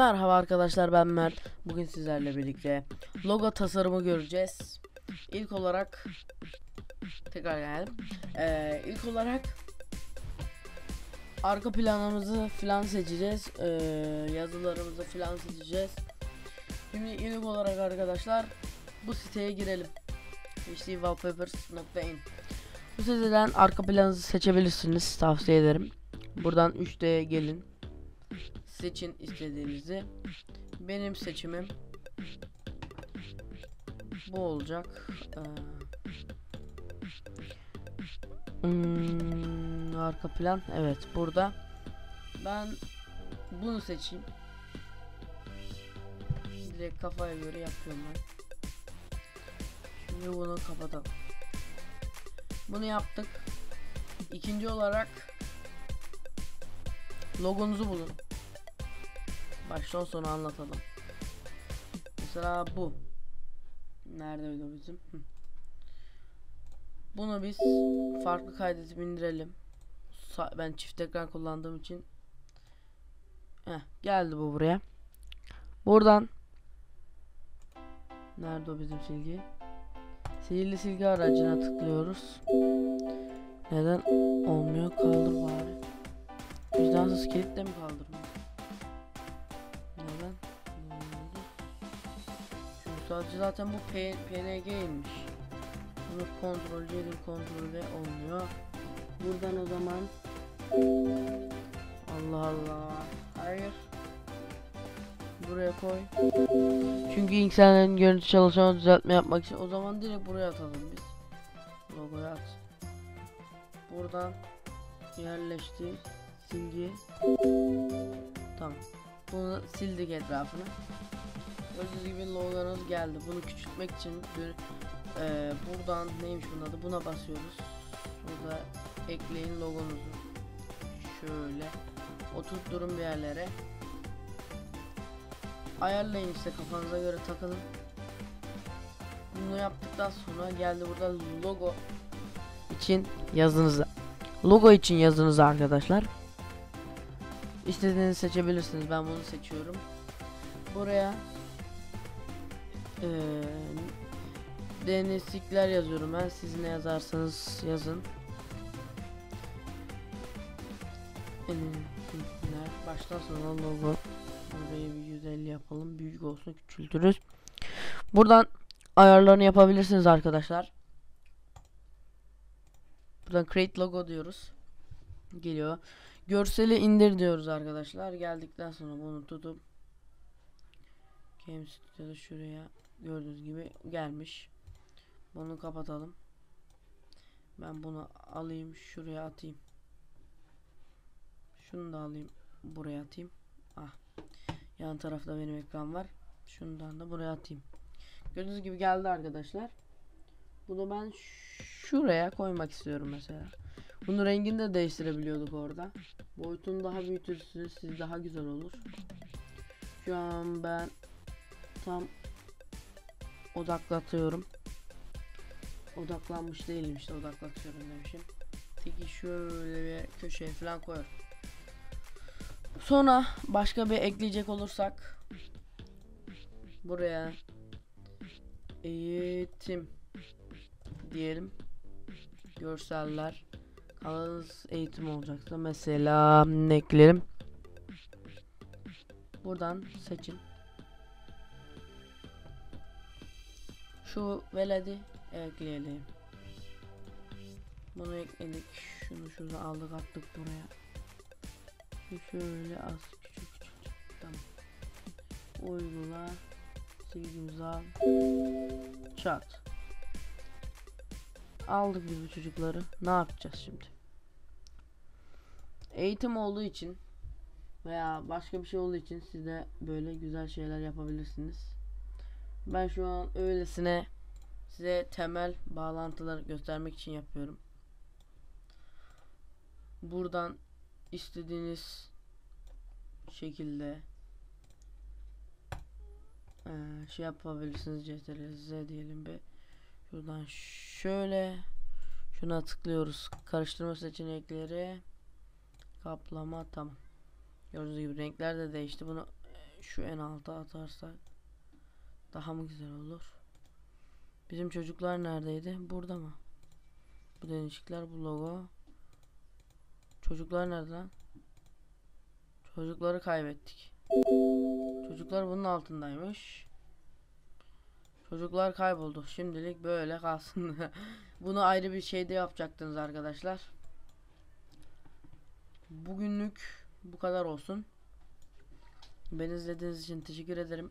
Merhaba arkadaşlar ben Mert. Bugün sizlerle birlikte logo tasarımı göreceğiz. İlk olarak tekrar geldim. Ee, ilk olarak arka planımızı falan seçeceğiz. Ee, yazılarımızı falan seçeceğiz. Şimdi ilk olarak arkadaşlar bu siteye girelim. hdwallpapers.in Bu siteden arka planınızı seçebilirsiniz. Tavsiye ederim. Buradan 3D'ye gelin seçin istediğinizi. Benim seçimim bu olacak. Ee, hmm, arka plan evet burada. Ben bunu seçeyim. Direkt kafaya göre yapıyorum ben. Şimdi bunu kapatalım. Bunu yaptık. İkinci olarak logonuzu bulun. Baştan sona anlatalım. Mesela bu. Neredeydi o bizim? Hı. Bunu biz farklı kaydedip indirelim. Ben çift ekran kullandığım için Heh, geldi bu buraya. Buradan Nerede o bizim silgi? Sihirli silgi aracına tıklıyoruz. Neden olmuyor? Kaldır bari. Vicdansız kilitle mi kaldırmıyor? Sadece zaten bu P PNG'ymiş. Bunu kontrol C kontrol V olmuyor. Buradan o zaman Allah Allah. Hayır. Buraya koy. Çünkü insanların görüntü çalışanı düzeltme yapmak için o zaman direkt buraya atalım biz. Logoyu at. Buradan yerleştir. Silgi. Tamam. Bunu sildik etrafını. Gördüğünüz gibi logonuz geldi. Bunu küçültmek için e, buradan neymiş bunun adı buna basıyoruz. Burada ekleyin logonuzu. Şöyle oturtturun bir yerlere. Ayarlayın işte kafanıza göre takılın. Bunu yaptıktan sonra geldi burada logo için yazınızı. Logo için yazınızı arkadaşlar. İstediğinizi seçebilirsiniz. Ben bunu seçiyorum. Buraya ee, deneslikler yazıyorum ben. Siz ne yazarsanız yazın. Baştan sona logo. Burayı bir 150 yapalım. Büyük olsun küçültürüz. Buradan ayarlarını yapabilirsiniz arkadaşlar. Buradan create logo diyoruz. Geliyor. Görseli indir diyoruz arkadaşlar. Geldikten sonra bunu tutup Game Studio'da şuraya gördüğünüz gibi gelmiş. Bunu kapatalım. Ben bunu alayım şuraya atayım. Şunu da alayım buraya atayım. Ah. Yan tarafta benim ekran var. Şundan da buraya atayım. Gördüğünüz gibi geldi arkadaşlar. Bunu ben şuraya koymak istiyorum mesela. Bunun rengini de değiştirebiliyorduk orada. Boyutunu daha büyütürsünüz siz daha güzel olur. Şu an ben tam odaklatıyorum. Odaklanmış değilim işte odaklatıyorum demişim. Peki şöyle bir köşeye falan koyuyorum. Sonra başka bir ekleyecek olursak buraya eğitim diyelim. Görseller Kanalınız eğitim olacaksa mesela ne ekleyelim? Buradan seçin. Şu veledi ekleyelim. Bunu ekledik. Şunu şurada aldık attık buraya. Şöyle az küçük küçük. Tamam. Uygula. Silgimizi al. Çat. Aldık biz bu çocukları. Ne yapacağız şimdi? Eğitim olduğu için veya başka bir şey olduğu için siz de böyle güzel şeyler yapabilirsiniz. Ben şu an öylesine size temel bağlantıları göstermek için yapıyorum. Buradan istediğiniz şekilde şey yapabilirsiniz. CTRL diyelim bir. Şuradan şöyle şuna tıklıyoruz. Karıştırma seçenekleri kaplama tamam. Gördüğünüz gibi renkler de değişti. Bunu şu en alta atarsak daha mı güzel olur? Bizim çocuklar neredeydi? Burada mı? Bu değişikler bu logo. Çocuklar nerede lan? Çocukları kaybettik. Çocuklar bunun altındaymış. Çocuklar kayboldu. Şimdilik böyle kalsın. Bunu ayrı bir şeyde yapacaktınız arkadaşlar. Bugünlük bu kadar olsun. Beni izlediğiniz için teşekkür ederim.